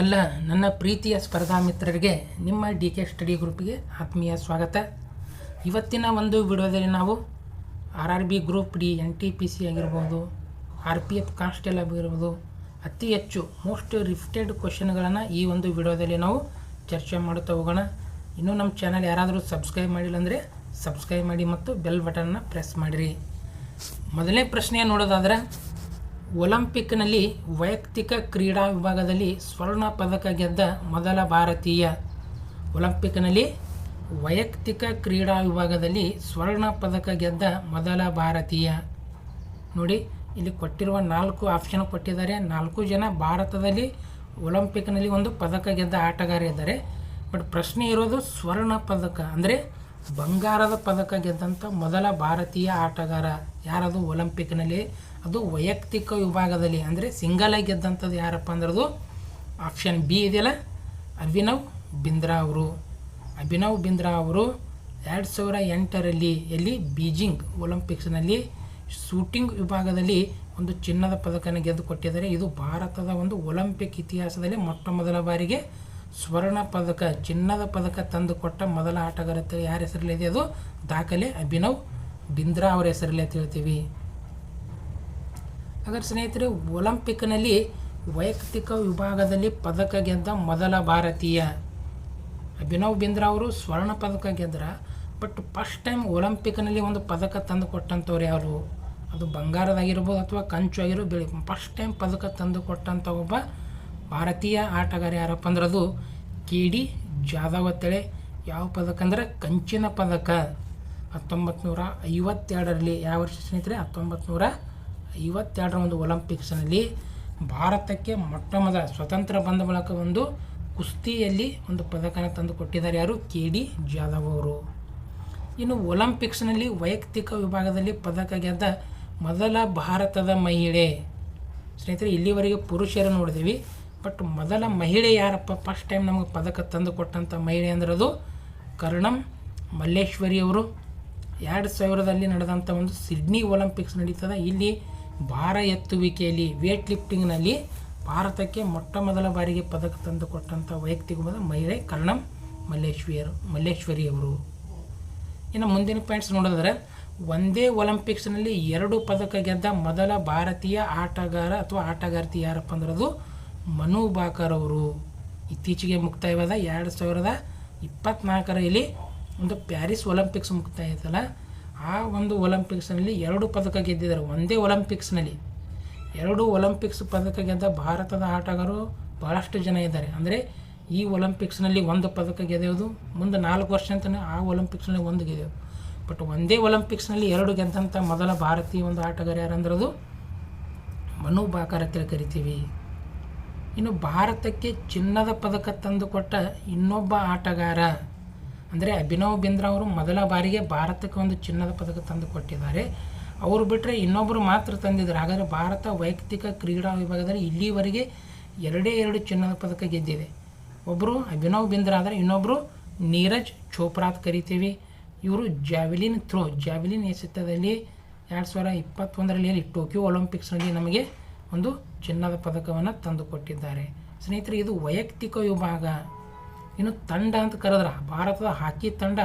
ಎಲ್ಲ ನನ್ನ ಪ್ರೀತಿಯ ಸ್ಪರ್ಧಾ ಮಿತ್ರರಿಗೆ, ನಿಮ್ಮ ಡಿ ಕೆ ಸ್ಟಡಿ ಗ್ರೂಪ್ಗೆ ಆತ್ಮೀಯ ಸ್ವಾಗತ. ಇವತ್ತಿನ ಒಂದು ವಿಡಿಯೋದಲ್ಲಿ ನಾವು R R B group D, N T P C ಆಗಿರ್ಬೋದು, ಆರ್ ಪಿ ಎಫ್ ಕಾನ್ಸ್ಟೇಬಲ್ ಆಗಿರ್ಬೋದು, ಅತಿ ಹೆಚ್ಚು ಮೋಸ್ಟ್ ರಿಫ್ಟೆಡ್ ಕ್ವಶನ್ಗಳನ್ನು ಈ ಒಂದು ವಿಡಿಯೋದಲ್ಲಿ ನಾವು ಚರ್ಚೆ ಮಾಡುತ್ತಾ ಹೋಗೋಣ. ಇನ್ನೂ ನಮ್ಮ ಚಾನಲ್ ಯಾರಾದರೂ ಸಬ್ಸ್ಕ್ರೈಬ್ ಮಾಡಿಲ್ಲ ಅಂದರೆ ಸಬ್ಸ್ಕ್ರೈಬ್ ಮಾಡಿ ಮತ್ತು ಬೆಲ್ ಬಟನ್ನ ಪ್ರೆಸ್ ಮಾಡಿರಿ. ಮೊದಲನೇ ಪ್ರಶ್ನೆ ನೋಡೋದಾದ್ರೆ ಒಲಿಂಪಿಕ್ನಲ್ಲಿ ವೈಯಕ್ತಿಕ ಕ್ರೀಡಾ ವಿಭಾಗದಲ್ಲಿ ಸ್ವರ್ಣ ಪದಕ ಗೆದ್ದ ಮೊದಲ ಭಾರತೀಯ. ಒಲಿಂಪಿಕ್ನಲ್ಲಿ ವೈಯಕ್ತಿಕ ಕ್ರೀಡಾ ವಿಭಾಗದಲ್ಲಿ ಸ್ವರ್ಣ ಪದಕ ಗೆದ್ದ ಮೊದಲ ಭಾರತೀಯ. ನೋಡಿ, ಇಲ್ಲಿ ಕೊಟ್ಟಿರುವ ನಾಲ್ಕು ಆಪ್ಷನ್ ಕೊಟ್ಟಿದ್ದಾರೆ. ನಾಲ್ಕು ಜನ ಭಾರತದಲ್ಲಿ ಒಲಿಂಪಿಕ್ನಲ್ಲಿ ಒಂದು ಪದಕ ಗೆದ್ದ ಆಟಗಾರ ಇದ್ದಾರೆ. ಬಟ್ ಪ್ರಶ್ನೆ ಇರೋದು ಸ್ವರ್ಣ ಪದಕ ಅಂದರೆ ಬಂಗಾರದ ಪದಕ ಗೆದ್ದಂಥ ಮೊದಲ ಭಾರತೀಯ ಆಟಗಾರ ಯಾರದು ಒಲಿಂಪಿಕ್ನಲ್ಲಿ? ಅದು ವೈಯಕ್ತಿಕ ವಿಭಾಗದಲ್ಲಿ ಅಂದರೆ ಸಿಂಗಲ್ ಆಗಿ ಗೆದ್ದಂಥದ್ದು ಯಾರಪ್ಪ ಅಂದ್ರದು ಆಪ್ಷನ್ ಬಿ ಇದೆಯಲ್ಲ? ಅಭಿನವ್ ಬಿಂದ್ರಾ ಅವರು. ಅಭಿನವ್ ಬಿಂದ್ರಾ ಅವರು ಎರಡು ಸಾವಿರ ಎಂಟರಲ್ಲಿ ಎಲ್ಲಿ? ಬೀಜಿಂಗ್ ಒಲಿಂಪಿಕ್ಸ್ನಲ್ಲಿ ಶೂಟಿಂಗ್ ವಿಭಾಗದಲ್ಲಿ ಒಂದು ಚಿನ್ನದ ಪದಕನ ಗೆದ್ದು ಕೊಟ್ಟಿದ್ದಾರೆ. ಇದು ಭಾರತದ ಒಂದು ಒಲಿಂಪಿಕ್ ಇತಿಹಾಸದಲ್ಲಿ ಮೊಟ್ಟ ಮೊದಲ ಬಾರಿಗೆ ಸ್ವರ್ಣ ಪದಕ, ಚಿನ್ನದ ಪದಕ ತಂದುಕೊಟ್ಟ ಮೊದಲ ಆಟಗಾರ ಅಂತ ಯಾರ ಹೆಸರಲ್ಲಿದೆ ಅದು? ದಾಖಲೆ ಅಭಿನವ್ ಬಿಂದ್ರಾ ಅವರ ಹೆಸರಲ್ಲೇ ತಿಳ್ತೀವಿ ಹಾಗಾದ್ರೆ ಸ್ನೇಹಿತರೆ, ಒಲಿಂಪಿಕ್ನಲ್ಲಿ ವೈಯಕ್ತಿಕ ವಿಭಾಗದಲ್ಲಿ ಪದಕ ಗೆದ್ದ ಮೊದಲ ಭಾರತೀಯ ಅಭಿನವ್ ಬಿಂದ್ರಾ ಅವರು ಸ್ವರ್ಣ ಪದಕ ಗೆದ್ರ ಬಟ್ ಫಸ್ಟ್ ಟೈಮ್ ಒಲಿಂಪಿಕ್ನಲ್ಲಿ ಒಂದು ಪದಕ ತಂದು ಕೊಟ್ಟಂಥವ್ರು ಯಾರು? ಅದು ಬಂಗಾರದಾಗಿರ್ಬೋದು ಅಥವಾ ಕಂಚು ಆಗಿರೋ ಬೆಳಿ ಫಸ್ಟ್ ಟೈಮ್ ಪದಕ ತಂದು ಕೊಟ್ಟಂಥ ಒಬ್ಬ ಭಾರತೀಯ ಆಟಗಾರ ಯಾರಪ್ಪ ಅಂದ್ರೆ ಅದು ಕೆ ಡಿ ಜಾಧವ್ ಅಂತೇಳಿ. ಯಾವ ಪದಕ ಅಂದ್ರೆ ಕಂಚಿನ ಪದಕ. ಹತ್ತೊಂಬತ್ತು ನೂರ ಐವತ್ತೆರಡರಲ್ಲಿ, ಯಾವ ವರ್ಷ ಸ್ನೇಹಿತರೆ? ಹತ್ತೊಂಬತ್ತು ನೂರ ಐವತ್ತೆರಡರ ಒಂದು ಒಲಿಂಪಿಕ್ಸ್ನಲ್ಲಿ ಭಾರತಕ್ಕೆ ಮೊಟ್ಟ ಮೊದಲ ಸ್ವತಂತ್ರ ಬಂದ ಮೂಲಕ ಒಂದು ಕುಸ್ತಿಯಲ್ಲಿ ಒಂದು ಪದಕನ ತಂದು ಕೊಟ್ಟಿದ್ದಾರೆ ಯಾರು? ಕೆ ಡಿ ಜಾಧವ್ ಅವರು. ಇನ್ನು ಒಲಿಂಪಿಕ್ಸ್ನಲ್ಲಿ ವೈಯಕ್ತಿಕ ವಿಭಾಗದಲ್ಲಿ ಪದಕ ಗೆದ್ದ ಮೊದಲ ಭಾರತದ ಮಹಿಳೆ. ಸ್ನೇಹಿತರೆ, ಇಲ್ಲಿವರೆಗೆ ಪುರುಷರು ನೋಡಿದ್ದೀವಿ ಬಟ್ ಮೊದಲ ಮಹಿಳೆ ಯಾರಪ್ಪ? ಫಸ್ಟ್ ಟೈಮ್ ನಮಗೆ ಪದಕ ತಂದು ಕೊಟ್ಟಂಥ ಮಹಿಳೆ ಅಂದ್ರೆ ಅದು ಕರ್ಣಂ ಮಲ್ಲೇಶ್ವರಿ ಅವರು. ಎರಡು ಸಾವಿರದಲ್ಲಿ ನಡೆದಂಥ ಒಂದು ಸಿಡ್ನಿ ಒಲಿಂಪಿಕ್ಸ್ ನಡೀತದೆ. ಇಲ್ಲಿ ಭಾರ ಎತ್ತುವಿಕೆಯಲ್ಲಿ ವೇಟ್ ಲಿಫ್ಟಿಂಗ್ನಲ್ಲಿ ಭಾರತಕ್ಕೆ ಮೊಟ್ಟ ಮೊದಲ ಬಾರಿಗೆ ಪದಕ ತಂದು ಕೊಟ್ಟಂಥ ವೈಯಕ್ತಿಕವಾದ ಮಹಿಳೆ ಕರ್ಣಂ ಮಲ್ಲೇಶ್ವರಿಯರು ಮಲ್ಲೇಶ್ವರಿಯವರು. ಇನ್ನು ಮುಂದಿನ ಪಾಯಿಂಟ್ಸ್ ನೋಡಿದ್ರೆ ಒಂದೇ ಒಲಿಂಪಿಕ್ಸ್ನಲ್ಲಿ ಎರಡು ಪದಕ ಗೆದ್ದ ಮೊದಲ ಭಾರತೀಯ ಆಟಗಾರ ಅಥವಾ ಆಟಗಾರ್ತಿ ಯಾರಪ್ಪ ಅಂದ್ರೆ ಅದು ಮನು ಬಾಕರ್ ಅವರು ಇತ್ತೀಚೆಗೆ ಮುಕ್ತಾಯವಾದ ಎರಡು ಸಾವಿರದ ಇಪ್ಪತ್ತ್ನಾಲ್ಕರಲ್ಲಿ ಒಂದು ಪ್ಯಾರಿಸ್ ಒಲಿಂಪಿಕ್ಸ್ ಮುಕ್ತಾಯ ಆಯ್ತಲ್ಲ? ಆ ಒಂದು ಒಲಿಂಪಿಕ್ಸ್ನಲ್ಲಿ ಎರಡು ಪದಕ ಗೆದ್ದಿದ್ದಾರೆ. ಒಂದೇ ಒಲಿಂಪಿಕ್ಸ್ನಲ್ಲಿ ಎರಡು ಒಲಿಂಪಿಕ್ಸ್ ಪದಕ ಗೆದ್ದ ಭಾರತದ ಆಟಗಾರರು ಭಾಳಷ್ಟು ಜನ ಇದ್ದಾರೆ. ಅಂದರೆ ಈ ಒಲಿಂಪಿಕ್ಸ್ನಲ್ಲಿ ಒಂದು ಪದಕ ಗೆದ್ದೋದು ಮುಂದೆ ನಾಲ್ಕು ವರ್ಷ ಅಂತಲೇ ಆ ಒಲಿಂಪಿಕ್ಸ್ನಲ್ಲಿ ಒಂದು ಗೆದೆಯೋದು. ಬಟ್ ಒಂದೇ ಒಲಿಂಪಿಕ್ಸ್ನಲ್ಲಿ ಎರಡು ಗೆದ್ದಂಥ ಮೊದಲ ಭಾರತೀಯ ಒಂದು ಆಟಗಾರ ಯಾರಂದ್ರದು ಮನು ಬಾಕರ ಕರಿತೀವಿ. ಇನ್ನು ಭಾರತಕ್ಕೆ ಚಿನ್ನದ ಪದಕ ತಂದುಕೊಟ್ಟ ಇನ್ನೊಬ್ಬ ಆಟಗಾರ ಅಂದರೆ ಅಭಿನವ್ ಬಿಂದ್ರಾ ಅವರು ಮೊದಲ ಬಾರಿಗೆ ಭಾರತಕ್ಕೆ ಒಂದು ಚಿನ್ನದ ಪದಕ ತಂದು ಕೊಟ್ಟಿದ್ದಾರೆ. ಅವರು ಬಿಟ್ಟರೆ ಇನ್ನೊಬ್ಬರು ಮಾತ್ರ ತಂದಿದ್ದಾರೆ. ಹಾಗಾದರೆ ಭಾರತ ವೈಯಕ್ತಿಕ ಕ್ರೀಡಾ ವಿಭಾಗದಲ್ಲಿ ಇಲ್ಲಿವರೆಗೆ ಎರಡೇ ಎರಡು ಚಿನ್ನದ ಪದಕ ಗೆದ್ದಿದೆ. ಒಬ್ಬರು ಅಭಿನವ್ ಬಿಂದ್ರಾ ಆದರೆ ಇನ್ನೊಬ್ಬರು ನೀರಜ್ ಚೋಪ್ರಾ ಅಂತ ಕರಿತೀವಿ. ಇವರು ಜಾವೆಲಿನ್ ಥ್ರೋ. ಜಾವೆಲಿನ್ ಎಸೆತದಲ್ಲಿ ಎರಡು ಸಾವಿರ ಇಪ್ಪತ್ತೊಂದರಲ್ಲಿ ಟೋಕಿಯೋ ಒಲಿಂಪಿಕ್ಸ್ನಲ್ಲಿ ನಮಗೆ ಒಂದು ಚಿನ್ನದ ಪದಕವನ್ನು ತಂದುಕೊಟ್ಟಿದ್ದಾರೆ ಸ್ನೇಹಿತರೆ, ಇದು ವೈಯಕ್ತಿಕ ವಿಭಾಗ. ಇನ್ನು ತಂಡ ಅಂತ ಕರೆದ್ರೆ ಭಾರತದ ಹಾಕಿ ತಂಡ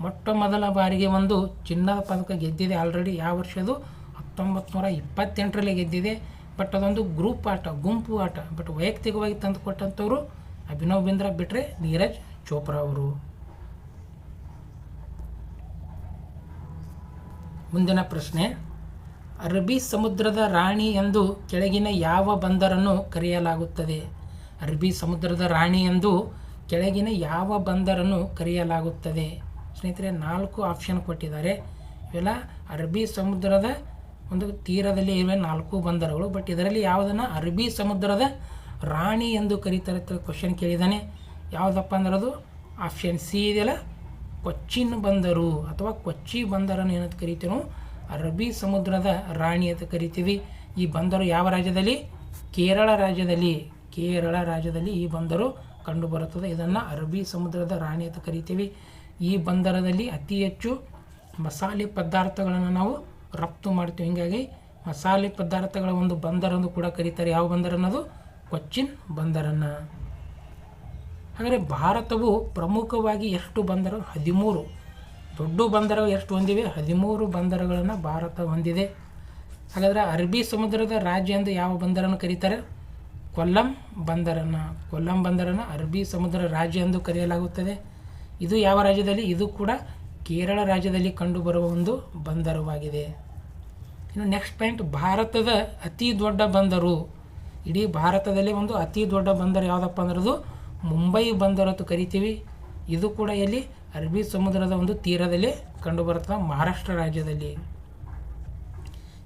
ಮೊಟ್ಟ ಮೊದಲ ಬಾರಿಗೆ ಒಂದು ಚಿನ್ನದ ಪದಕ ಗೆದ್ದಿದೆ ಆಲ್ರೆಡಿ ಯಾವ ವರ್ಷದು ಹತ್ತೊಂಬತ್ತು ನೂರ ಇಪ್ಪತ್ತೆಂಟರಲ್ಲಿ ಗೆದ್ದಿದೆ. ಬಟ್ ಅದೊಂದು ಗ್ರೂಪ್ ಆಟ, ಗುಂಪು ಆಟ. ಬಟ್ ವೈಯಕ್ತಿಕವಾಗಿ ತಂದು ಕೊಟ್ಟಂಥವ್ರು ಅಭಿನವ್ ಬಿಂದ್ರಾ ಬಿಟ್ಟರೆ ನೀರಜ್ ಚೋಪ್ರಾ ಅವರು. ಮುಂದಿನ ಪ್ರಶ್ನೆ. ಅರಬ್ಬಿ ಸಮುದ್ರದ ರಾಣಿ ಎಂದು ಕೆಳಗಿನ ಯಾವ ಬಂದರನ್ನು ಕರೆಯಲಾಗುತ್ತದೆ? ಅರಬ್ಬಿ ಸಮುದ್ರದ ರಾಣಿ ಎಂದು ಕೆಳಗಿನ ಯಾವ ಬಂದರನ್ನು ಕರೆಯಲಾಗುತ್ತದೆ? ಸ್ನೇಹಿತರೆ, ನಾಲ್ಕು ಆಪ್ಷನ್ ಕೊಟ್ಟಿದ್ದಾರೆ. ಇವೆಲ್ಲ ಅರಬ್ಬಿ ಸಮುದ್ರದ ಒಂದು ತೀರದಲ್ಲಿ ಇರುವ ನಾಲ್ಕು ಬಂದರುಗಳು. ಬಟ್ ಇದರಲ್ಲಿ ಯಾವುದನ್ನು ಅರಬ್ಬಿ ಸಮುದ್ರದ ರಾಣಿ ಎಂದು ಕರೀತಾರೆ ಕ್ವಶನ್ ಕೇಳಿದ್ದಾನೆ. ಯಾವುದಪ್ಪ ಅಂದ್ರೆ ಅದು ಆಪ್ಷನ್ ಸಿ ಇದೆಯಲ್ಲ, ಕೊಚ್ಚಿನ್ ಬಂದರು ಅಥವಾ ಕೊಚ್ಚಿ ಬಂದರನ್ನು ಏನಂತ ಕರಿತೀವಿ ಅರಬ್ಬಿ ಸಮುದ್ರದ ರಾಣಿ ಅಂತ ಕರಿತೀವಿ. ಈ ಬಂದರು ಯಾವ ರಾಜ್ಯದಲ್ಲಿ? ಕೇರಳ ರಾಜ್ಯದಲ್ಲಿ. ಕೇರಳ ರಾಜ್ಯದಲ್ಲಿ ಈ ಬಂದರು ಕಂಡುಬರುತ್ತದೆ ಇದನ್ನು ಅರಬ್ಬಿ ಸಮುದ್ರದ ರಾಣಿ ಅಂತ ಕರಿತೀವಿ. ಈ ಬಂದರದಲ್ಲಿ ಅತಿ ಹೆಚ್ಚು ಮಸಾಲೆ ಪದಾರ್ಥಗಳನ್ನು ನಾವು ರಫ್ತು ಮಾಡ್ತೀವಿ. ಹೀಗಾಗಿ ಮಸಾಲೆ ಪದಾರ್ಥಗಳ ಒಂದು ಬಂದರನ್ನು ಕೂಡ ಕರೀತಾರೆ. ಯಾವ ಬಂದರ ಅನ್ನೋದು ಕೊಚ್ಚಿನ್ ಬಂದರನ್ನು. ಹಾಗಾದರೆ ಭಾರತವು ಪ್ರಮುಖವಾಗಿ ಎಷ್ಟು ಬಂದರ ಹದಿಮೂರು. ದೊಡ್ಡ ಬಂದರ ಎಷ್ಟು ಹೊಂದಿವೆ? ಹದಿಮೂರು ಬಂದರಗಳನ್ನು ಭಾರತ ಹೊಂದಿದೆ. ಹಾಗಾದರೆ ಅರಬ್ಬಿ ಸಮುದ್ರದ ರಾಜ್ಯ ಎಂದು ಯಾವ ಬಂದರನ್ನು ಕರೀತಾರೆ? ಕೊಲ್ಲಂ ಬಂದರನ್ನು ಕೊಲ್ಲಂ ಬಂದರನ್ನು ಅರಬ್ಬಿ ಸಮುದ್ರ ರಾಜ್ಯ ಎಂದು ಕರೆಯಲಾಗುತ್ತದೆ. ಇದು ಯಾವ ರಾಜ್ಯದಲ್ಲಿ? ಇದು ಕೂಡ ಕೇರಳ ರಾಜ್ಯದಲ್ಲಿ ಕಂಡುಬರುವ ಒಂದು ಬಂದರವಾಗಿದೆ. ಇನ್ನು ನೆಕ್ಸ್ಟ್ ಪಾಯಿಂಟ್ ಭಾರತದ ಅತಿ ದೊಡ್ಡ ಬಂದರು. ಇಡೀ ಭಾರತದಲ್ಲಿ ಒಂದು ಅತಿ ದೊಡ್ಡ ಬಂದರು ಯಾವುದಪ್ಪ ಅಂದ್ರದು ಅದು ಮುಂಬೈ ಬಂದರು ಅಂತ ಕರಿತೀವಿ. ಇದು ಕೂಡ ಎಲ್ಲಿ? ಅರಬ್ಬಿ ಸಮುದ್ರದ ಒಂದು ತೀರದಲ್ಲಿ ಕಂಡುಬರುತ್ತದೆ ಮಹಾರಾಷ್ಟ್ರ ರಾಜ್ಯದಲ್ಲಿ.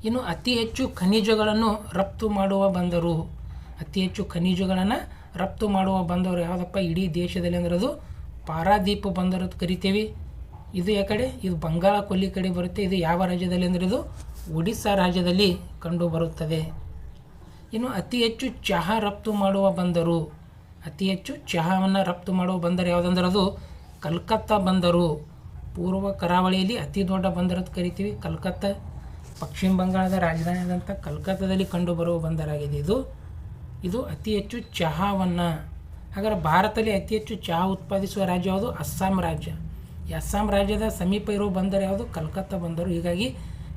ಇನ್ನು ಅತಿ ಹೆಚ್ಚು ಖನಿಜಗಳನ್ನು ರಫ್ತು ಮಾಡುವ ಬಂದರು. ಅತಿ ಹೆಚ್ಚು ಖನಿಜಗಳನ್ನು ರಫ್ತು ಮಾಡುವ ಬಂದರು ಯಾವುದಪ್ಪ ಇಡೀ ದೇಶದಲ್ಲಿ ಅಂದ್ರೆ ಅದು ಪಾರಾದೀಪ ಬಂದರು ಕರಿತೀವಿ. ಇದು ಯಾವ ಕಡೆ? ಇದು ಬಂಗಾಳ ಕೊಲ್ಲಿ ಕಡೆ ಬರುತ್ತೆ. ಇದು ಯಾವ ರಾಜ್ಯದಲ್ಲಿ ಅಂದರೆ ಇದು ಒಡಿಸ್ಸಾ ರಾಜ್ಯದಲ್ಲಿ ಕಂಡು ಬರುತ್ತದೆ. ಇನ್ನು ಅತಿ ಹೆಚ್ಚು ಚಹಾ ರಫ್ತು ಮಾಡುವ ಬಂದರು. ಅತಿ ಹೆಚ್ಚು ಚಹಾವನ್ನು ರಫ್ತು ಮಾಡುವ ಬಂದರು ಯಾವುದಂದ್ರೆ ಅದು ಕಲ್ಕತ್ತಾ ಬಂದರು. ಪೂರ್ವ ಕರಾವಳಿಯಲ್ಲಿ ಅತಿ ದೊಡ್ಡ ಬಂದರು ಅಂತ ಕರಿತೀವಿ. ಕಲ್ಕತ್ತಾ, ಪಶ್ಚಿಮ ಬಂಗಾಳದ ರಾಜಧಾನಿಯಾದಂಥ ಕಲ್ಕತ್ತಾದಲ್ಲಿ ಕಂಡುಬರುವ ಬಂದರಾಗಿದೆ ಇದು. ಇದು ಅತಿ ಹೆಚ್ಚು ಚಹಾವನ್ನು, ಹಾಗಾದ್ರೆ ಭಾರತದಲ್ಲಿ ಅತಿ ಹೆಚ್ಚು ಚಹಾ ಉತ್ಪಾದಿಸುವ ರಾಜ್ಯ ಯಾವುದು? ಅಸ್ಸಾಂ ರಾಜ್ಯ. ಈ ಅಸ್ಸಾಂ ರಾಜ್ಯದ ಸಮೀಪ ಇರುವ ಬಂದರು ಯಾವುದು? ಕಲ್ಕತ್ತಾ ಬಂದರು. ಹೀಗಾಗಿ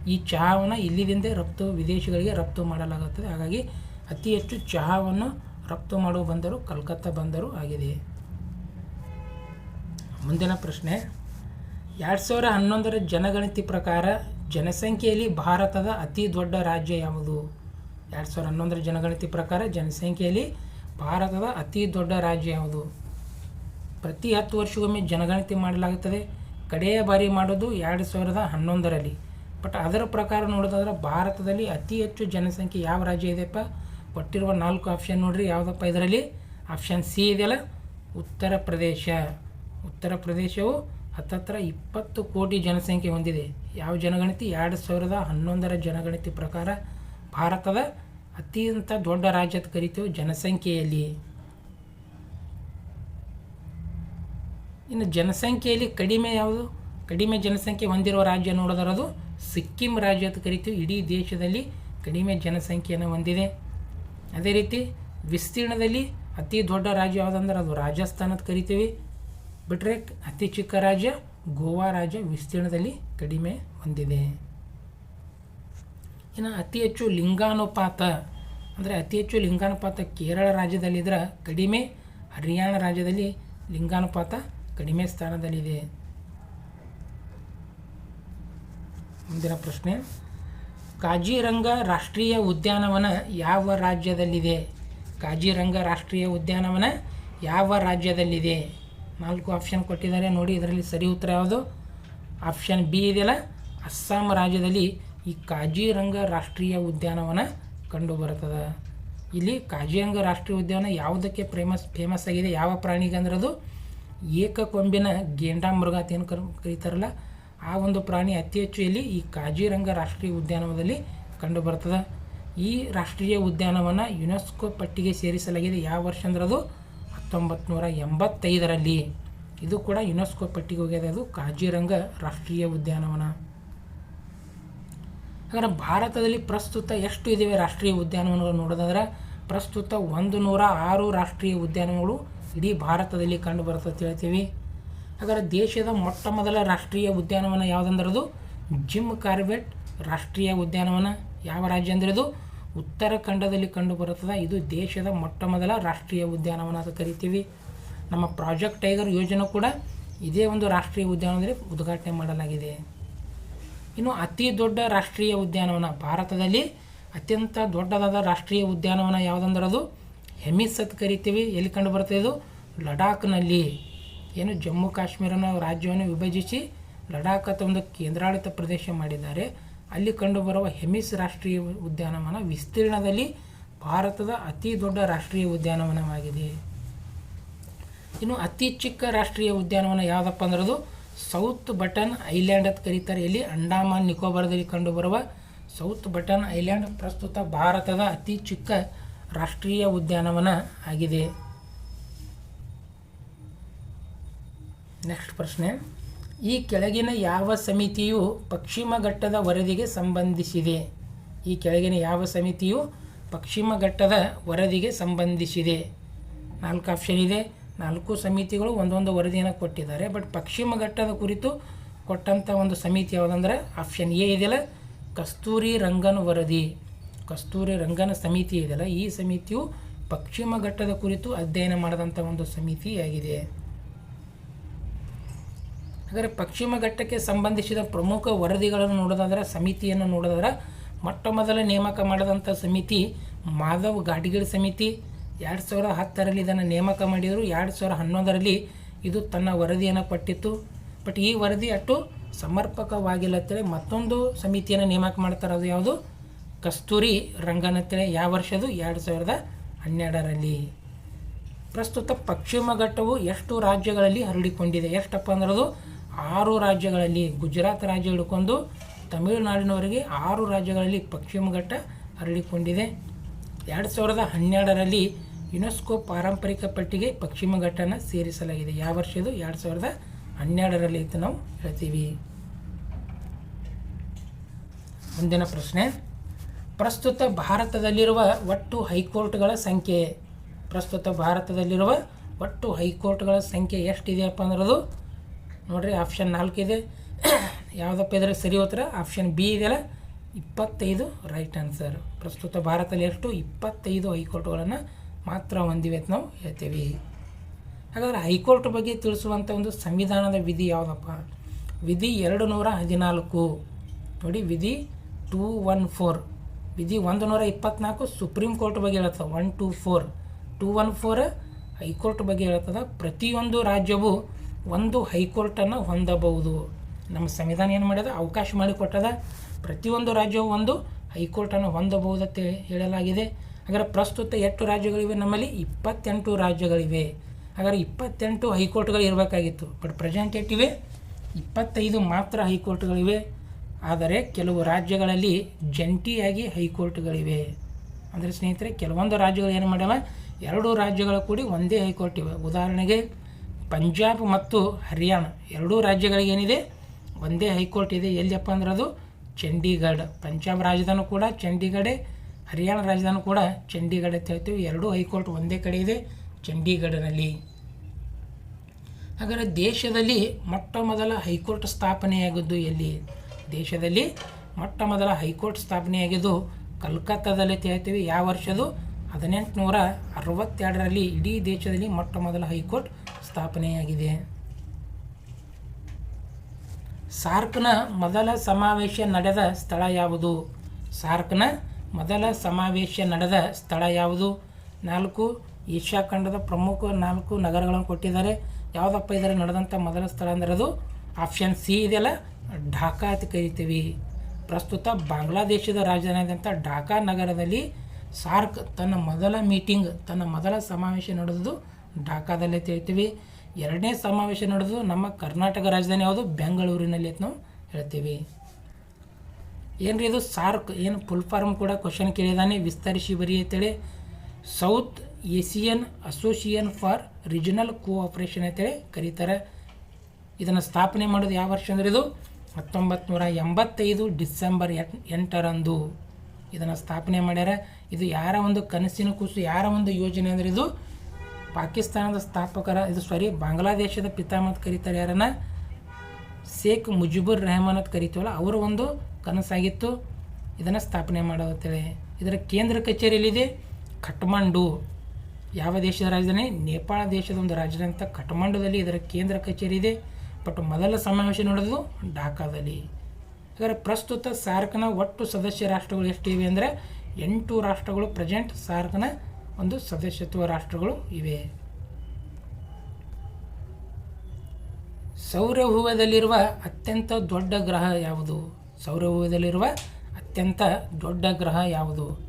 ಈ ಚಹಾವನ್ನು ಇಲ್ಲಿದಿಂದ ರಫ್ತು, ವಿದೇಶಗಳಿಗೆ ರಫ್ತು ಮಾಡಲಾಗುತ್ತದೆ. ಹಾಗಾಗಿ ಅತಿ ಹೆಚ್ಚು ಚಹಾವನ್ನು ರಫ್ತು ಮಾಡುವ ಬಂದರು, ಕಲ್ಕತ್ತಾ ಬಂದರು ಆಗಿದೆ. ಮುಂದಿನ ಪ್ರಶ್ನೆ. ಎರಡು ಸಾವಿರ ಹನ್ನೊಂದರ ಜನಗಣತಿ ಪ್ರಕಾರ ಜನಸಂಖ್ಯೆಯಲ್ಲಿ ಭಾರತದ ಅತಿ ದೊಡ್ಡ ರಾಜ್ಯ ಯಾವುದು? ಎರಡು ಸಾವಿರದ ಹನ್ನೊಂದರ ಜನಗಣತಿ ಪ್ರಕಾರ ಜನಸಂಖ್ಯೆಯಲ್ಲಿ ಭಾರತದ ಅತಿ ದೊಡ್ಡ ರಾಜ್ಯ ಯಾವುದು? ಪ್ರತಿ ಹತ್ತು ವರ್ಷಗೊಮ್ಮೆ ಜನಗಣತಿ ಮಾಡಲಾಗುತ್ತದೆ. ಕಡೆಯ ಬಾರಿ ಮಾಡೋದು ಎರಡು ಸಾವಿರದ ಹನ್ನೊಂದರಲ್ಲಿ. ಬಟ್ ಅದರ ಪ್ರಕಾರ ನೋಡೋದಾದ್ರೆ ಭಾರತದಲ್ಲಿ ಅತಿ ಹೆಚ್ಚು ಜನಸಂಖ್ಯೆ ಯಾವ ರಾಜ್ಯ ಇದೆಯಪ್ಪ? ಕೊಟ್ಟಿರುವ ನಾಲ್ಕು ಆಪ್ಷನ್ ನೋಡ್ರಿ. ಯಾವುದಪ್ಪ ಇದರಲ್ಲಿ? ಆಪ್ಷನ್ ಸಿ ಇದೆಯಲ್ಲ? ಉತ್ತರ ಪ್ರದೇಶ. ಉತ್ತರ ಪ್ರದೇಶವು ಹತ್ತತ್ರ ಇಪ್ಪತ್ತು ಕೋಟಿ ಜನಸಂಖ್ಯೆ ಹೊಂದಿದೆ. ಯಾವ ಜನಗಣತಿ? ಎರಡು ಸಾವಿರದ ಹನ್ನೊಂದರ ಜನಗಣತಿ ಪ್ರಕಾರ ಭಾರತದ ಅತ್ಯಂತ ದೊಡ್ಡ ರಾಜ್ಯ ಅಂತ ಕರಿತೀವಿ ಜನಸಂಖ್ಯೆಯಲ್ಲಿ. ಇನ್ನು ಜನಸಂಖ್ಯೆಯಲ್ಲಿ ಕಡಿಮೆ ಯಾವುದು? ಕಡಿಮೆ ಜನಸಂಖ್ಯೆ ಹೊಂದಿರುವ ರಾಜ್ಯ ನೋಡೋದರದು ಸಿಕ್ಕಿಂ ರಾಜ್ಯ ಅಂತ ಕರಿತೀವಿ. ಇಡೀ ದೇಶದಲ್ಲಿ ಕಡಿಮೆ ಜನಸಂಖ್ಯೆಯನ್ನು ಹೊಂದಿದೆ. ಅದೇ ರೀತಿ ವಿಸ್ತೀರ್ಣದಲ್ಲಿ ಅತಿ ದೊಡ್ಡ ರಾಜ್ಯ ಯಾವುದಂದ್ರೆ ಅದು ರಾಜಸ್ಥಾನ ಅಂತ ಕರಿತೀವಿ. ಬಿಟ್ಟರೆ ಅತಿ ಚಿಕ್ಕ ರಾಜ್ಯ ಗೋವಾ ರಾಜ್ಯ ವಿಸ್ತೀರ್ಣದಲ್ಲಿ ಕಡಿಮೆ ಹೊಂದಿದೆ. ಇನ್ನು ಅತಿ ಹೆಚ್ಚು ಲಿಂಗಾನುಪಾತ, ಅಂದರೆ ಅತಿ ಹೆಚ್ಚು ಲಿಂಗಾನುಪಾತ ಕೇರಳ ರಾಜ್ಯದಲ್ಲಿದ್ದರೆ ಕಡಿಮೆ, ಹರಿಯಾಣ ರಾಜ್ಯದಲ್ಲಿ ಲಿಂಗಾನುಪಾತ ಕಡಿಮೆ ಸ್ಥಾನದಲ್ಲಿದೆ. ಮುಂದಿನ ಪ್ರಶ್ನೆ. ಕಾಜಿರಂಗ ರಾಷ್ಟ್ರೀಯ ಉದ್ಯಾನವನ ಯಾವ ರಾಜ್ಯದಲ್ಲಿದೆ? ಕಾಜಿರಂಗ ರಾಷ್ಟ್ರೀಯ ಉದ್ಯಾನವನ ಯಾವ ರಾಜ್ಯದಲ್ಲಿದೆ? ನಾಲ್ಕು ಆಪ್ಷನ್ ಕೊಟ್ಟಿದ್ದಾರೆ. ನೋಡಿ, ಇದರಲ್ಲಿ ಸರಿ ಉತ್ತರ ಯಾವುದು? ಆಪ್ಷನ್ ಬಿ ಇದೆಯಲ್ಲ? ಅಸ್ಸಾಂ ರಾಜ್ಯದಲ್ಲಿ ಈ ಕಾಜಿರಂಗ ರಾಷ್ಟ್ರೀಯ ಉದ್ಯಾನವನ ಕಂಡುಬರುತ್ತದೆ. ಇಲ್ಲಿ ಕಾಜಿರಂಗ ರಾಷ್ಟ್ರೀಯ ಉದ್ಯಾನ ಯಾವುದಕ್ಕೆ ಫೇಮಸ್ ಫೇಮಸ್ ಆಗಿದೆ, ಯಾವ ಪ್ರಾಣಿಗೆ ಅದು ಏಕಕೊಂಬಿನ ಗೇಂಡಾಮೃಗ ಅಂತ ಏನು ಕರ್, ಕರೀತಾರಲ್ಲ, ಆ ಒಂದು ಪ್ರಾಣಿ ಅತಿ ಹೆಚ್ಚು ಇಲ್ಲಿ ಈ ಕಾಜಿರಂಗ ರಾಷ್ಟ್ರೀಯ ಉದ್ಯಾನವನದಲ್ಲಿ ಕಂಡುಬರ್ತದೆ ಈ ರಾಷ್ಟ್ರೀಯ ಉದ್ಯಾನವನ ಯುನೆಸ್ಕೋ ಪಟ್ಟಿಗೆ ಸೇರಿಸಲಾಗಿದೆ, ಯಾವ ವರ್ಷ ಅಂದ್ರೆ ಅದು ಹತ್ತೊಂಬತ್ತು ನೂರ ಎಂಬತ್ತೈದರಲ್ಲಿ. ಇದು ಕೂಡ ಯುನೆಸ್ಕೋ ಪಟ್ಟಿಗೆ ಹೋಗಿದೆ, ಅದು ಕಾಜಿರಂಗ ರಾಷ್ಟ್ರೀಯ ಉದ್ಯಾನವನ. ಹಾಗಾದ್ರೆ ಭಾರತದಲ್ಲಿ ಪ್ರಸ್ತುತ ಎಷ್ಟು ಇದ್ದಾವೆ ರಾಷ್ಟ್ರೀಯ ಉದ್ಯಾನವನಗಳು ನೋಡೋದಾದ್ರೆ ಪ್ರಸ್ತುತ ಒಂದು ನೂರ ಆರು ರಾಷ್ಟ್ರೀಯ ಉದ್ಯಾನಗಳು ಇಡೀ ಭಾರತದಲ್ಲಿ ಕಂಡು ಅಂತ ಹೇಳ್ತೀವಿ. ಹಾಗಾದ್ರೆ ದೇಶದ ಮೊಟ್ಟ ಮೊದಲ ರಾಷ್ಟ್ರೀಯ ಉದ್ಯಾನವನ ಯಾವುದಂದ್ರದು ಜಿಮ್ ಕಾರ್ಬೆಟ್ ರಾಷ್ಟ್ರೀಯ ಉದ್ಯಾನವನ. ಯಾವ ರಾಜ್ಯ ಅಂದರೆ ಇದು ಉತ್ತರಾಖಂಡದಲ್ಲಿ ಕಂಡು ಬರುತ್ತದೆ. ಇದು ದೇಶದ ಮೊಟ್ಟ ಮೊದಲ ರಾಷ್ಟ್ರೀಯ ಉದ್ಯಾನವನ ಅಂತ ಕರಿತೀವಿ. ನಮ್ಮ ಪ್ರಾಜೆಕ್ಟ್ ಟೈಗರ್ ಯೋಜನೆ ಕೂಡ ಇದೇ ಒಂದು ರಾಷ್ಟ್ರೀಯ ಉದ್ಯಾನದಲ್ಲಿ ಉದ್ಘಾಟನೆ ಮಾಡಲಾಗಿದೆ. ಇನ್ನು ಅತಿ ದೊಡ್ಡ ರಾಷ್ಟ್ರೀಯ ಉದ್ಯಾನವನ ಭಾರತದಲ್ಲಿ ಅತ್ಯಂತ ದೊಡ್ಡದಾದ ರಾಷ್ಟ್ರೀಯ ಉದ್ಯಾನವನ ಯಾವುದಂದ್ರೆ ಅದು ಹೆಮಿಸ್ ಅಂತ ಕರಿತೀವಿ. ಎಲ್ಲಿ ಕಂಡು ಬರ್ತದೆ ಇದು? ಲಡಾಖ್ನಲ್ಲಿ. ಏನು, ಜಮ್ಮು ಕಾಶ್ಮೀರನ ರಾಜ್ಯವನ್ನು ವಿಭಜಿಸಿ ಲಡಾಖ್ ಅಂತ ಒಂದು ಕೇಂದ್ರಾಡಳಿತ ಪ್ರದೇಶ ಮಾಡಿದ್ದಾರೆ. ಅಲ್ಲಿ ಕಂಡುಬರುವ ಹೆಮಿಸ್ ರಾಷ್ಟ್ರೀಯ ಉದ್ಯಾನವನ ವಿಸ್ತೀರ್ಣದಲ್ಲಿ ಭಾರತದ ಅತಿ ದೊಡ್ಡ ರಾಷ್ಟ್ರೀಯ ಉದ್ಯಾನವನವಾಗಿದೆ. ಇನ್ನು ಅತಿ ಚಿಕ್ಕ ರಾಷ್ಟ್ರೀಯ ಉದ್ಯಾನವನ ಯಾವುದಪ್ಪ ಅಂದ್ರೆ ಅದು ಸೌತ್ ಬಟನ್ ಐಲ್ಯಾಂಡ್ ಅಂತ ಕರೀತಾರೆ. ಇಲ್ಲಿ ಅಂಡಮಾನ್, ನಿಕೋಬಾರದಲ್ಲಿ ಕಂಡುಬರುವ ಸೌತ್ ಬಟನ್ ಐಲ್ಯಾಂಡ್ ಪ್ರಸ್ತುತ ಭಾರತದ ಅತಿ ಚಿಕ್ಕ ರಾಷ್ಟ್ರೀಯ ಉದ್ಯಾನವನ ಆಗಿದೆ. ನೆಕ್ಸ್ಟ್ ಪ್ರಶ್ನೆ. ಈ ಕೆಳಗಿನ ಯಾವ ಸಮಿತಿಯು ಪಶ್ಚಿಮ ಘಟ್ಟದ ವರದಿಗೆ ಸಂಬಂಧಿಸಿದೆ? ಈ ಕೆಳಗಿನ ಯಾವ ಸಮಿತಿಯು ಪಶ್ಚಿಮ ಘಟ್ಟದ ವರದಿಗೆ ಸಂಬಂಧಿಸಿದೆ? ನಾಲ್ಕು ಆಪ್ಷನ್ ಇದೆ. ನಾಲ್ಕು ಸಮಿತಿಗಳು ಒಂದೊಂದು ವರದಿಯನ್ನು ಕೊಟ್ಟಿದ್ದಾರೆ. ಬಟ್ ಪಶ್ಚಿಮ ಘಟ್ಟದ ಕುರಿತು ಕೊಟ್ಟಂಥ ಒಂದು ಸಮಿತಿ ಯಾವುದಂದ್ರೆ ಆಪ್ಷನ್ ಎ ಇದೆಯಲ್ಲ, ಕಸ್ತೂರಿ ರಂಗನ್ ವರದಿ. ಕಸ್ತೂರಿ ರಂಗನ ಸಮಿತಿ ಇದೆಯಲ್ಲ, ಈ ಸಮಿತಿಯು ಪಶ್ಚಿಮ ಘಟ್ಟದ ಕುರಿತು ಅಧ್ಯಯನ ಮಾಡಿದಂಥ ಒಂದು ಸಮಿತಿಯಾಗಿದೆ ಹಾಗಾದರೆ ಪಶ್ಚಿಮ ಘಟ್ಟಕ್ಕೆ ಸಂಬಂಧಿಸಿದ ಪ್ರಮುಖ ವರದಿಗಳನ್ನು ನೋಡೋದಾದ್ರೆ, ಸಮಿತಿಯನ್ನು ನೋಡೋದಾದ್ರೆ, ಮೊಟ್ಟ ಮೊದಲ ನೇಮಕ ಮಾಡಿದಂಥ ಸಮಿತಿ ಮಾಧವ್ ಗಾಡ್ಗಿಳ್ ಸಮಿತಿ ಎರಡು ಸಾವಿರದ ಹತ್ತರಲ್ಲಿ ಇದನ್ನು ನೇಮಕ ಮಾಡಿದರು. ಎರಡು ಸಾವಿರ ಹನ್ನೊಂದರಲ್ಲಿ ಇದು ತನ್ನ ವರದಿಯನ್ನು ಕೊಟ್ಟಿತ್ತು ಬಟ್ ಈ ವರದಿ ಅಷ್ಟು ಸಮರ್ಪಕವಾಗಿಲ್ಲ ಅಂತೇಳಿ ಮತ್ತೊಂದು ಸಮಿತಿಯನ್ನು ನೇಮಕ ಮಾಡ್ತಾರೆ. ಅದು ಯಾವುದು? ಕಸ್ತೂರಿ ರಂಗನ್ ಯಾವ ವರ್ಷದು ಎರಡು ಸಾವಿರದ ಹನ್ನೆರಡರಲ್ಲಿ. ಪ್ರಸ್ತುತ ಪಶ್ಚಿಮ ಘಟ್ಟವು ಎಷ್ಟು ರಾಜ್ಯಗಳಲ್ಲಿ ಹರಡಿಕೊಂಡಿದೆ? ಎಷ್ಟಪ್ಪ ಅಂದ್ರದು? ಆರು ರಾಜ್ಯಗಳಲ್ಲಿ. ಗುಜರಾತ್ ರಾಜ್ಯ ಹಿಡ್ಕೊಂಡು ತಮಿಳುನಾಡಿನವರೆಗೆ ಆರು ರಾಜ್ಯಗಳಲ್ಲಿ ಪಶ್ಚಿಮ ಘಟ್ಟ ಹರಡಿಕೊಂಡಿದೆ. ಎರಡು ಸಾವಿರದ ಹನ್ನೆರಡರಲ್ಲಿ ಯುನೆಸ್ಕೋ ಪಾರಂಪರಿಕ ಪಟ್ಟಿಗೆ ಪಶ್ಚಿಮ ಘಟ್ಟನ ಸೇರಿಸಲಾಗಿದೆ. ಯಾವ ವರ್ಷದ್ದು ಎರಡು ಸಾವಿರದ ಹನ್ನೆರಡರಲ್ಲಿ ಅಂತ ನಾವು ಹೇಳ್ತೀವಿ. ಮುಂದಿನ ಪ್ರಶ್ನೆ. ಪ್ರಸ್ತುತ ಭಾರತದಲ್ಲಿರುವ ಒಟ್ಟು ಹೈಕೋರ್ಟ್ಗಳ ಸಂಖ್ಯೆ. ಪ್ರಸ್ತುತ ಭಾರತದಲ್ಲಿರುವ ಒಟ್ಟು ಹೈಕೋರ್ಟ್ಗಳ ಸಂಖ್ಯೆ ಎಷ್ಟಿದೆಯಪ್ಪ ಅಂದ್ರದು? ನೋಡಿರಿ, ಆಪ್ಷನ್ ನಾಲ್ಕಿದೆ ಯಾವುದಪ್ಪ ಇದ್ರೆ ಸರಿ ಉತ್ತರ ಆಪ್ಷನ್ ಬಿ ಇದೆಯಲ್ಲ? ಇಪ್ಪತ್ತೈದು ರೈಟ್ ಆನ್ಸರ್ ಪ್ರಸ್ತುತ ಭಾರತದಲ್ಲಿ ಎಷ್ಟು ಇಪ್ಪತ್ತೈದು ಹೈಕೋರ್ಟ್ಗಳನ್ನು ಮಾತ್ರ ಹೊಂದಿವೆ ಅಂತ ನಾವು ಹೇಳ್ತೀವಿ. ಹಾಗಾದರೆ ಹೈಕೋರ್ಟ್ ಬಗ್ಗೆ ತಿಳಿಸುವಂಥ ಒಂದು ಸಂವಿಧಾನದ ವಿಧಿ ಯಾವುದಪ್ಪ? ವಿಧಿ ಎರಡು ನೂರ ಹದಿನಾಲ್ಕು. ನೋಡಿ, ವಿಧಿ ಟೂ ಒನ್ ಫೋರ್ ವಿಧಿ ಒಂದು ನೂರ ಇಪ್ಪತ್ನಾಲ್ಕು ಸುಪ್ರೀಂ ಕೋರ್ಟ್ ಬಗ್ಗೆ ಹೇಳುತ್ತೆ one two four two one four high court ಬಗ್ಗೆ ಹೇಳುತ್ತದೆ ಪ್ರತಿಯೊಂದು ರಾಜ್ಯವು ಒಂದು ಹೈಕೋರ್ಟನ್ನು ಹೊಂದಬಹುದು. ನಮ್ಮ ಸಂವಿಧಾನ ಏನು ಮಾಡ್ಯದ? ಅವಕಾಶ ಮಾಡಿಕೊಟ್ಟದ. ಪ್ರತಿಯೊಂದು ರಾಜ್ಯವು ಒಂದು, ಹೈಕೋರ್ಟನ್ನು ಹೊಂದಬಹುದಂತೆ ಹೇಳಲಾಗಿದೆ. ಹಾಗಾದರೆ ಪ್ರಸ್ತುತ ಎಷ್ಟು ರಾಜ್ಯಗಳಿವೆ ನಮ್ಮಲ್ಲಿ? ಇಪ್ಪತ್ತೆಂಟು ರಾಜ್ಯಗಳಿವೆ. ಹಾಗಾದರೆ ಇಪ್ಪತ್ತೆಂಟು ಹೈಕೋರ್ಟ್ಗಳು ಇರಬೇಕಾಗಿತ್ತು. ಬಟ್ ಪ್ರೆಸೆಂಟ್ ಎಷ್ಟಿವೆ ಇಪ್ಪತ್ತೈದು ಮಾತ್ರ ಹೈಕೋರ್ಟ್ಗಳಿವೆ. ಆದರೆ ಕೆಲವು ರಾಜ್ಯಗಳಲ್ಲಿ ಜಂಟಿಯಾಗಿ ಹೈಕೋರ್ಟ್ಗಳಿವೆ. ಅಂದರೆ ಸ್ನೇಹಿತರೆ, ಕೆಲವೊಂದು ರಾಜ್ಯಗಳು ಏನು ಮಾಡ್ಯಾವ? ಎರಡು ರಾಜ್ಯಗಳು ಕೂಡಿ ಒಂದೇ ಹೈಕೋರ್ಟ್ ಇವೆ. ಉದಾಹರಣೆಗೆ ಪಂಜಾಬ್ ಮತ್ತು ಹರಿಯಾಣ. ಎರಡೂ ರಾಜ್ಯಗಳಿಗೇನಿದೆ ಒಂದೇ ಹೈಕೋರ್ಟ್ ಇದೆ. ಎಲ್ಲಿಯಪ್ಪ ಅಂದ್ರೆ ಅದು? ಚಂಡೀಗಢ, ಪಂಜಾಬ್ ರಾಜಧಾನಿ ಕೂಡ, ಚಂಡೀಗಢೇ, ಹರಿಯಾಣ ರಾಜಧಾನಿ ಕೂಡ ಚಂಡೀಗಢ ಅಂತ ಹೇಳ್ತೀವಿ. ಎರಡೂ ಹೈಕೋರ್ಟ್ ಒಂದೇ ಕಡೆ ಇದೆ, ಚಂಡೀಗಢನಲ್ಲಿ. ಹಾಗಾದರೆ ದೇಶದಲ್ಲಿ ಮೊಟ್ಟ ಮೊದಲ ಹೈಕೋರ್ಟ್ ಸ್ಥಾಪನೆಯಾಗಿದ್ದು ಎಲ್ಲಿ? ದೇಶದಲ್ಲಿ ಮೊಟ್ಟ ಮೊದಲ ಹೈಕೋರ್ಟ್ ಸ್ಥಾಪನೆಯಾಗಿದ್ದು ಕಲ್ಕತ್ತಾದಲ್ಲಿ ಹೇಳ್ತೀವಿ. ಯಾವ ವರ್ಷದು? ಹದಿನೆಂಟುನೂರ ಅರವತ್ತೆರಡರಲ್ಲಿ ಇಡೀ ದೇಶದಲ್ಲಿ ಮೊಟ್ಟ ಮೊದಲ ಹೈಕೋರ್ಟ್ ಸ್ಥಾಪನೆಯಾಗಿದೆ. ಸಾರ್ಕ್ನ ಮೊದಲ ಸಮಾವೇಶ ನಡೆದ ಸ್ಥಳ ಯಾವುದು? ಸಾರ್ಕ್ನ ಮೊದಲ ಸಮಾವೇಶ ನಡೆದ ಸ್ಥಳ ಯಾವುದು? ನಾಲ್ಕು ಏಷ್ಯಾ ಖಂಡದ ಪ್ರಮುಖ ನಾಲ್ಕು ನಗರಗಳನ್ನು ಕೊಟ್ಟಿದ್ದಾರೆ. ಯಾವುದಪ್ಪ ಇದರ ನಡೆದಂಥ ಮೊದಲ ಸ್ಥಳ ಅಂದರೆ ಅದು? ಆಪ್ಷನ್ ಸಿ ಇದೆಯಲ್ಲ, ಢಾಕಾ ಅಂತ ಕರಿತೀವಿ. ಪ್ರಸ್ತುತ ಬಾಂಗ್ಲಾದೇಶದ ರಾಜಧಾನಿಯಾದಂಥ ಢಾಕಾ ನಗರದಲ್ಲಿ ಸಾರ್ಕ್ ತನ್ನ ಮೊದಲ ಮೀಟಿಂಗ್, ತನ್ನ ಮೊದಲ ಸಮಾವೇಶ ನಡೆದು ಢಾಕಾದಲ್ಲಿ ತಿಳಿತೀವಿ ಎರಡನೇ ಸಮಾವೇಶ ನಡೆದು ನಮ್ಮ ಕರ್ನಾಟಕ ರಾಜಧಾನಿ ಯಾವುದು? ಬೆಂಗಳೂರಿನಲ್ಲಿ ಅಂತ ನಾವು ಹೇಳ್ತೀವಿ. ಏನ್ರಿ ಇದು ಸಾರ್ಕ್? ಏನು ಫುಲ್ ಫಾರ್ಮ್ ಕೂಡ ಕ್ವಶನ್ ಕೇಳಿದಾನೆ. ವಿಸ್ತರಿಸಿ ಬರಿ ಅಂತೇಳಿ. South Asian Association for Regional Cooperation ಅಂತೇಳಿ ಕರೀತಾರೆ. ಇದನ್ನು ಸ್ಥಾಪನೆ ಮಾಡೋದು ಯಾವ ವರ್ಷ ಅಂದರೆ ಇದು? ಹತ್ತೊಂಬತ್ತು ನೂರ ಎಂಬತ್ತೈದು ಡಿಸೆಂಬರ್ ಎಂಟ್ ಎಂಟರಂದು ಇದನ್ನು ಸ್ಥಾಪನೆ ಮಾಡ್ಯಾರ. ಇದು ಯಾರ ಒಂದು ಕನಸಿನ ಕೂಸು, ಯಾರ ಒಂದು ಯೋಜನೆ ಅಂದರೆ ಇದು? ಪಾಕಿಸ್ತಾನದ ಸ್ಥಾಪಕರ, ಇದು ಸಾರಿ ಬಾಂಗ್ಲಾದೇಶದ ಪಿತಾಮತ್ ಕರೀತಾರೆ ಯಾರನ್ನ? ಶೇಖ್ ಮುಜಿಬುರ್ ರೆಹಮಾನ್ ಅಂತ ಕರಿತೀವಲ್ಲ, ಅವರ ಒಂದು ಕನಸಾಗಿತ್ತು. ಇದನ್ನು ಸ್ಥಾಪನೆ ಮಾಡೋದಂತೇಳಿ ಇದರ ಕೇಂದ್ರ ಕಚೇರಿ ಎಲ್ಲಿದೆ? ಕಠ್ಮಂಡು. ಯಾವ ದೇಶದ ರಾಜಧಾನಿ? ನೇಪಾಳ ದೇಶದ ಒಂದು ರಾಜಧಾನಿ ಅಂತ ಕಠ್ಮಂಡುದಲ್ಲಿ ಇದರ ಕೇಂದ್ರ ಕಚೇರಿ ಇದೆ. ಬಟ್ ಮೊದಲ ಸಮಾವೇಶ ನಡೆದು ಢಾಕಾದಲ್ಲಿ. ಹಾಗಾದರೆ ಪ್ರಸ್ತುತ ಸಾರ್ಕ್ನ ಒಟ್ಟು ಸದಸ್ಯ ರಾಷ್ಟ್ರಗಳು ಎಷ್ಟಿವೆ ಅಂದರೆ, ಎಂಟು ರಾಷ್ಟ್ರಗಳು ಪ್ರೆಸೆಂಟ್ ಸಾರ್ಕ್ನ ಒಂದು ಸದಸ್ಯತ್ವ ರಾಷ್ಟ್ರಗಳು ಇವೆ. ಸೌರವ್ಯೂಹದಲ್ಲಿರುವ ಅತ್ಯಂತ ದೊಡ್ಡ ಗ್ರಹ ಯಾವುದು? ಸೌರವ್ಯೂಹದಲ್ಲಿರುವ ಅತ್ಯಂತ ದೊಡ್ಡ ಗ್ರಹ ಯಾವುದು?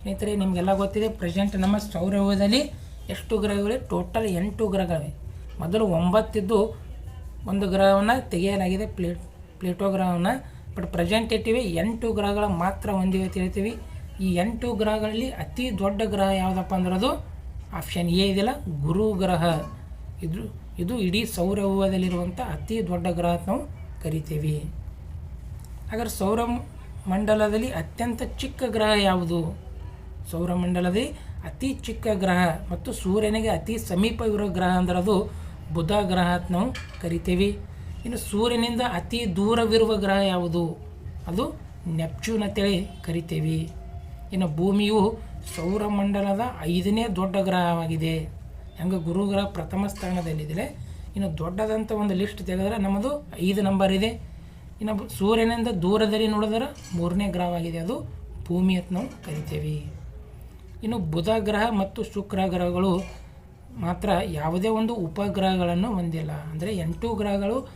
ಸ್ನೇಹಿತರೆ, ನಿಮಗೆಲ್ಲ ಗೊತ್ತಿದೆ ಪ್ರೆಸೆಂಟ್ ನಮ್ಮ ಸೌರವ್ಯೂಹದಲ್ಲಿ ಎಷ್ಟು ಗ್ರಹಗಳಿವೆ? ಟೋಟಲ್ ಎಂಟು ಗ್ರಹಗಳಿವೆ. ಮೊದಲು ಒಂಬತ್ತಿದ್ದು ಒಂದು ಗ್ರಹವನ್ನು ತೆಗೆಯಲಾಗಿದೆ ಪ್ಲೇಟ್ ಪ್ಲೇಟೋ ಗ್ರಹವನ್ನು. ಬಟ್ ಪ್ರೆಸೆಂಟ್ ಇಟ್ಟಿವೆ ಎಂಟು ಗ್ರಹಗಳ ಮಾತ್ರ ಹೊಂದಿವೆ ತಿಳಿತೀವಿ ಈ ಎಂಟು ಗ್ರಹಗಳಲ್ಲಿ ಅತಿ ದೊಡ್ಡ ಗ್ರಹ ಯಾವುದಪ್ಪ ಅಂದ್ರೆ ಅದು ಆಪ್ಷನ್ ಎ ಇದೆಯಲ್ಲ, ಗುರು ಗ್ರಹ. ಇದು ಇದು ಇಡೀ ಸೌರವದಲ್ಲಿರುವಂಥ ಅತಿ ದೊಡ್ಡ ಗ್ರಹ ನಾವು ಕರಿತೀವಿ. ಹಾಗಾದ್ರೆ ಸೌರ ಮಂಡಲದಲ್ಲಿ ಅತ್ಯಂತ ಚಿಕ್ಕ ಗ್ರಹ ಯಾವುದು? ಸೌರಮಂಡಲದಲ್ಲಿ ಅತಿ ಚಿಕ್ಕ ಗ್ರಹ ಮತ್ತು ಸೂರ್ಯನಿಗೆ ಅತಿ ಸಮೀಪ ಇರೋ ಗ್ರಹ ಅಂದ್ರೆ ಅದು ಬುಧ ಗ್ರಹ ಅಂತ ನಾವು ಕರಿತೀವಿ. ಇನ್ನು ಸೂರ್ಯನಿಂದ ಅತಿ ದೂರವಿರುವ ಗ್ರಹ ಯಾವುದು? ಅದು ನೆಪ್ಚೂನ್ ಅಂತೇಳಿ ಕರಿತೀವಿ. ಇನ್ನು ಭೂಮಿಯು ಸೌರಮಂಡಲದ ಐದನೇ ದೊಡ್ಡ ಗ್ರಹವಾಗಿದೆ. ಹೆಂಗೆ ಗುರುಗ್ರಹ ಪ್ರಥಮ ಸ್ಥಾನದಲ್ಲಿದೆ ಇನ್ನು ದೊಡ್ಡದಂಥ ಒಂದು ಲಿಸ್ಟ್ ತೆಗೆದ್ರೆ ನಮ್ಮದು ಐದು ನಂಬರ್ ಇದೆ. ಇನ್ನು ಸೂರ್ಯನಿಂದ ದೂರದಲ್ಲಿ ನೋಡಿದ್ರೆ ಮೂರನೇ ಗ್ರಹವಾಗಿದೆ. ಅದು ಭೂಮಿ ಅಂತ ನಾವು ಕರಿತೇವೆ. ಇನ್ನು ಬುಧ ಗ್ರಹ ಮತ್ತು ಶುಕ್ರ ಗ್ರಹಗಳು ಮಾತ್ರ ಯಾವುದೇ ಒಂದು ಉಪಗ್ರಹಗಳನ್ನು ಹೊಂದಿಲ್ಲ. ಅಂದರೆ ಎಂಟು ಗ್ರಹಗಳು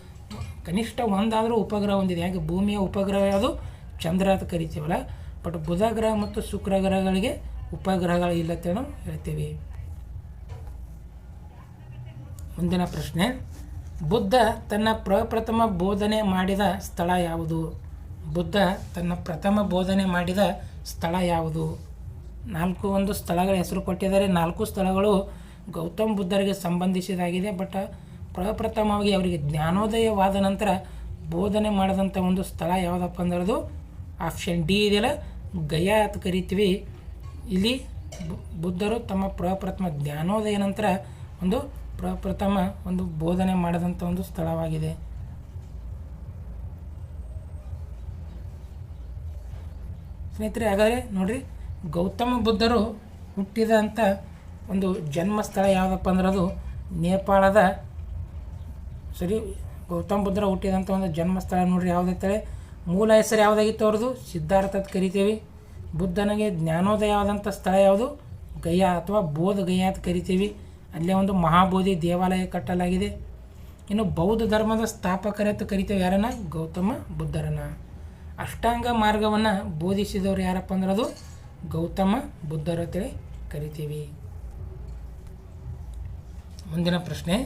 ಕನಿಷ್ಠ ಒಂದಾದರೂ ಉಪಗ್ರಹ ಹೊಂದಿದೆ. ಹಾಗೆ ಭೂಮಿಯ ಉಪಗ್ರಹ ಯಾವುದು? ಚಂದ್ರ ಅಂತ ಕರಿತೀವಲ್ಲ. ಬಟ್ ಬುಧ ಗ್ರಹ ಮತ್ತು ಶುಕ್ರ ಗ್ರಹಗಳಿಗೆ ಉಪಗ್ರಹಗಳು ಇಲ್ಲ ಅಂತೇಳಿ ನಾವು ಹೇಳ್ತೀವಿ. ಮುಂದಿನ ಪ್ರಶ್ನೆ. ಬುದ್ಧ ತನ್ನ ಪ್ರಪ್ರಥಮ ಬೋಧನೆ ಮಾಡಿದ ಸ್ಥಳ ಯಾವುದು? ಬುದ್ಧ ತನ್ನ ಪ್ರಥಮ ಬೋಧನೆ ಮಾಡಿದ ಸ್ಥಳ ಯಾವುದು? ನಾಲ್ಕು ಒಂದು ಸ್ಥಳಗಳ ಹೆಸರು ಕೊಟ್ಟಿದ್ದಾರೆ. ನಾಲ್ಕು ಸ್ಥಳಗಳು ಗೌತಮ್ ಬುದ್ಧರಿಗೆ ಸಂಬಂಧಿಸಿದಾಗಿದೆ, ಬಟ್ ಪ್ರಪ್ರಥಮವಾಗಿ ಅವರಿಗೆ ಜ್ಞಾನೋದಯವಾದ ನಂತರ ಬೋಧನೆ ಮಾಡಿದಂಥ ಒಂದು ಸ್ಥಳ ಯಾವುದಪ್ಪ ಅಂದ್ರೆ ಅದು ಆಪ್ಷನ್ ಡಿ ಇದೆಯಲ್ಲ? ಗಯಾ ಅಂತ ಕರಿತೀವಿ. ಇಲ್ಲಿ ಬುದ್ಧರು ತಮ್ಮ ಪ್ರಪ್ರಥಮ ಜ್ಞಾನೋದಯ ನಂತರ ಒಂದು ಪ್ರಪ್ರಥಮ ಒಂದು ಬೋಧನೆ ಮಾಡಿದಂಥ ಒಂದು ಸ್ಥಳವಾಗಿದೆ. ಸ್ನೇಹಿತರೆ, ಹಾಗಾದರೆ ನೋಡಿರಿ, ಗೌತಮ ಬುದ್ಧರು ಹುಟ್ಟಿದಂಥ ಒಂದು ಜನ್ಮಸ್ಥಳ ಯಾವುದಪ್ಪ ಅಂದ್ರೆ ಅದು ನೇಪಾಳದ, ಸರಿ, ಗೌತಮ ಬುದ್ಧರ ಹುಟ್ಟಿದಂಥ ಒಂದು ಜನ್ಮಸ್ಥಳ ನೋಡ್ರಿ ಯಾವುದೈತಳೆ ಮೂಲ ಹೆಸರು ಯಾವುದಾಗಿತ್ತು ಅವ್ರದ್ದು ಸಿದ್ಧಾರ್ಥ ಅಂತ ಕರಿತೀವಿ. ಬುದ್ಧನಿಗೆ ಜ್ಞಾನೋದಯವಾದಂಥ ಸ್ಥಳ ಯಾವುದು? ಗಯ್ಯ ಅಥವಾ ಬೋಧ ಗಯಾ ಅಂತ ಕರಿತೀವಿ. ಅಲ್ಲೇ ಒಂದು ಮಹಾಬೋಧಿ ದೇವಾಲಯ ಕಟ್ಟಲಾಗಿದೆ. ಇನ್ನು ಬೌದ್ಧ ಧರ್ಮದ ಸ್ಥಾಪಕರ ಅಂತ ಕರಿತೀವಿ ಯಾರನ್ನ? ಗೌತಮ ಬುದ್ಧರನ್ನ. ಅಷ್ಟಾಂಗ ಮಾರ್ಗವನ್ನು ಬೋಧಿಸಿದವರು ಯಾರಪ್ಪ ಅಂದ್ರೆ ಅದು? ಗೌತಮ ಬುದ್ಧರ ಅಂತೇಳಿ ಕರಿತೀವಿ. ಮುಂದಿನ ಪ್ರಶ್ನೆ.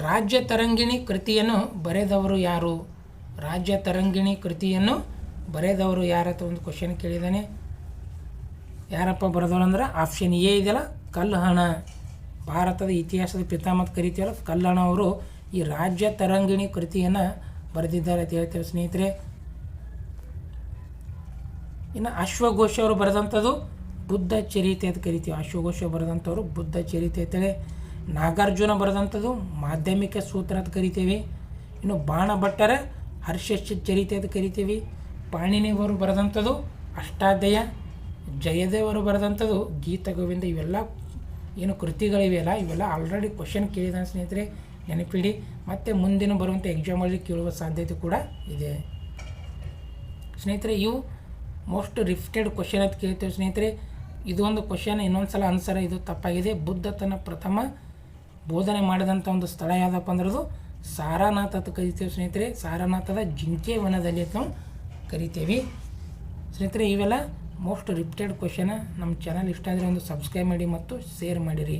ರಾಜ್ಯ ತರಂಗಿಣಿ ಕೃತಿಯನ್ನು ಬರೆದವರು ಯಾರು? ರಾಜ್ಯ ತರಂಗಿಣಿ ಕೃತಿಯನ್ನು ಬರೆದವರು ಯಾರತ್ತ ಒಂದು ಕ್ವಶನ್ ಕೇಳಿದ್ದಾನೆ ಯಾರಪ್ಪ ಬರೆದವರು ಅಂದ್ರೆ ಆಪ್ಷನ್ ಎ ಇದೆಯಲ್ಲ ಕಲ್ಹಣ ಭಾರತದ ಇತಿಹಾಸದ ಪಿತಾಮತ್ ಕರಿತೀವಲ್ಲ ಕಲ್ಹಣ ಅವರು ಈ ರಾಜ್ಯ ತರಂಗಿಣಿ ಕೃತಿಯನ್ನು ಬರೆದಿದ್ದಾರೆ ಅಂತ ಹೇಳ್ತೇವೆ ಸ್ನೇಹಿತರೆ. ಇನ್ನು ಅಶ್ವಘೋಷ ಅವರು ಬರೆದಂಥದ್ದು ಬುದ್ಧ ಚರಿತೆ ಅಂತ ಕರಿತೀವಿ. ಅಶ್ವಘೋಷ ಬರೆದಂಥವ್ರು ಬುದ್ಧ ಚರಿತೆ ಅಂತೇಳಿ ನಾಗಾರ್ಜುನ ಬರೆದಂಥದ್ದು ಮಾಧ್ಯಮಿಕ ಸೂತ್ರ ಅಂತ ಕರಿತೀವಿ. ಇನ್ನು ಬಾಣಭಟ್ಟರ ಚರಿತೆ ಅಂತ ಕರಿತೀವಿ. ಪಾಣಿನಿಯವರು ಬರೆದಂಥದ್ದು ಅಷ್ಟಾಧ್ಯಾಯ, ಜಯದೇವರು ಬರೆದಂಥದ್ದು ಗೀತ, ಗೋವಿಂದ ಇವೆಲ್ಲ ಏನು ಕೃತಿಗಳಿವೆಯಲ್ಲ, ಇವೆಲ್ಲ ಆಲ್ರೆಡಿ ಕ್ವಶನ್ ಕೇಳಿದ ಸ್ನೇಹಿತರೆ, ನೆನಪಿಡಿ. ಮತ್ತು ಮುಂದಿನ ಬರುವಂಥ ಎಕ್ಸಾಮಲ್ಲಿ ಕೇಳುವ ಸಾಧ್ಯತೆ ಕೂಡ ಇದೆ. ಸ್ನೇಹಿತರೆ, ಇವು ಮೋಸ್ಟ್ ರಿಫ್ಟೆಡ್ ಕ್ವಶನ್ ಅಂತ ಕೇಳ್ತೇವೆ ಸ್ನೇಹಿತರೆ. ಇದೊಂದು ಕ್ವಶನ್ ಇನ್ನೊಂದು ಸಲ ಆನ್ಸರ್ ಇದು ತಪ್ಪಾಗಿದೆ. ಬುದ್ಧ ತನ್ನ ಪ್ರಥಮ ಬೋಧನೆ ಮಾಡಿದಂಥ ಒಂದು ಸ್ಥಳ ಯಾವುದಪ್ಪ ಅಂದ್ರದು ಅದು ಸಾರಾನಾಥ ಅಂತ ಕರಿತೇವೆ ಸ್ನೇಹಿತರೆ, ಸಾರಾನಾಥದ ಜಿಂಕೆ ವನದಲ್ಲಿ ಅಂತ ನಾವು ಕರಿತೇವೆ. ಸ್ನೇಹಿತರೆ, ಇವೆಲ್ಲ ಮೋಸ್ಟ್ ರಿಪ್ಟೆಡ್ ಕ್ವಶನ ನಮ್ಮ ಚಾನಲ್ ಇಷ್ಟ ಆದರೆ ಒಂದು ಸಬ್ಸ್ಕ್ರೈಬ್ ಮಾಡಿ ಮತ್ತು ಶೇರ್ ಮಾಡಿರಿ.